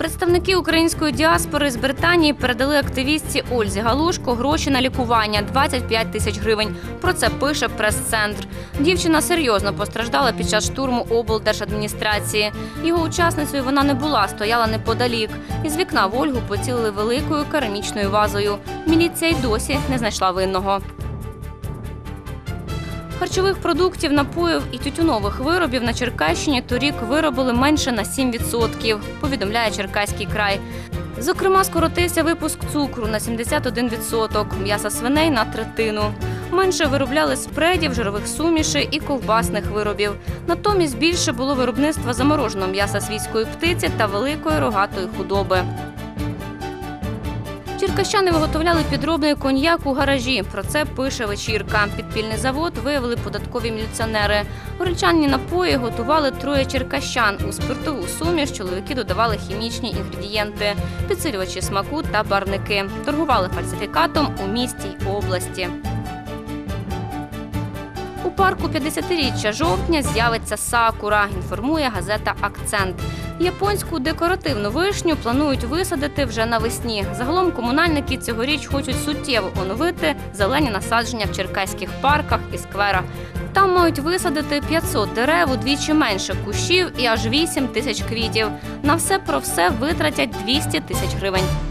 Представники української діаспори з Британії передали активістці Ользі Галушко гроші на лікування 25 тисяч гривень. Про це пише прес-центр. Дівчина серйозно постраждала під час штурму облдержадміністрації. Його учасницею вона не була, стояла неподалік. Із вікна в Ольгу поцілили великою керамічною вазою. Міліція й досі не знайшла винного. Харчових продуктів, напоїв і тютюнових виробів на Черкащині торік виробили менше на 7%, повідомляє Черкаський край. Зокрема, скоротився випуск цукру на 71%, м'яса свиней на третину. Менше виробляли спредів, жирових сумішей і ковбасних виробів. Натомість більше було виробництва замороженого м'яса свійської птиці та великої рогатої худоби. Черкащани виготовляли підробний коньяк у гаражі. Про це пише вечірка. Підпільний завод виявили податкові міліціонери. Горільчанні напої готували троє черкащан. У спиртову суміш чоловіки додавали хімічні інгредієнти, підсилювачі смаку та барники. Торгували фальсифікатом у місті й області. У парку 50-річчя жовтня з'явиться сакура, інформує газета Акцент. Японську декоративну вишню планують висадити вже навесні. Загалом комунальники цьогоріч хочуть суттєво оновити зелені насадження в черкаських парках і скверах. Там мають висадити 500 дерев, удвічі менше кущів і аж 8 тисяч квітів. На все про все витратять 200 тисяч гривень.